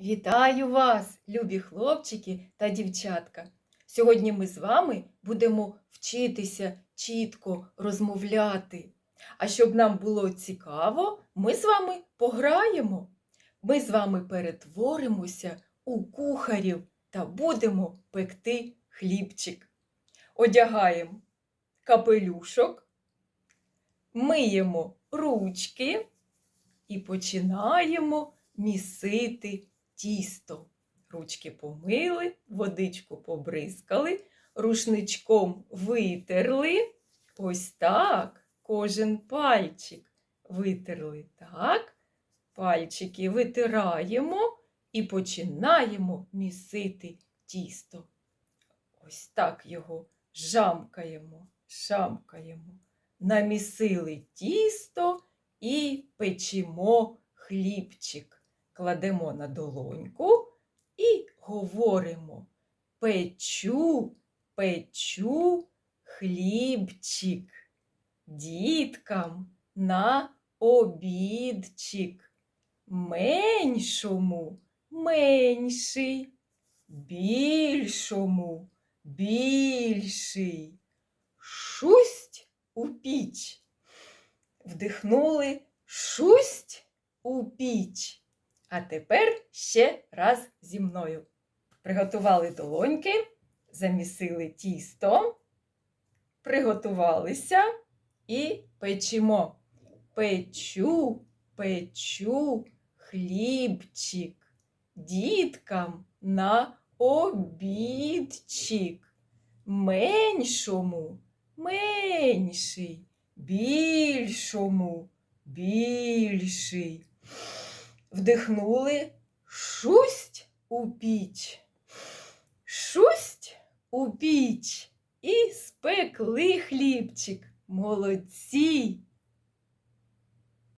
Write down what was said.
Вітаю вас, любі хлопчики та дівчатка! Сьогодні ми з вами будемо вчитися чітко розмовляти. А щоб нам було цікаво, ми з вами пограємо. Ми з вами перетворимося у кухарів та будемо пекти хлібчик. Одягаємо капелюшок, миємо ручки і починаємо місити тісто. Ручки помили, водичку побризкали, рушничком витерли. Ось так кожен пальчик витерли. Так, пальчики витираємо і починаємо місити тісто. Ось так його жамкаємо, шамкаємо. Намісили тісто і печемо хлібчик. Кладемо на долоньку і говоримо печу, печу хлібчик діткам на обідчик. Меншому менший, більшому більший. Шусть у піч. Вдихнули шусть у піч. А тепер ще раз зі мною. Приготували долоньки, замісили тісто, приготувалися і печемо. Печу, печу хлібчик діткам на обідчик. Меншому менший, більшому більший. Вдихнули шусть у піч, шусть у піч і спекли хлібчик. Молодці!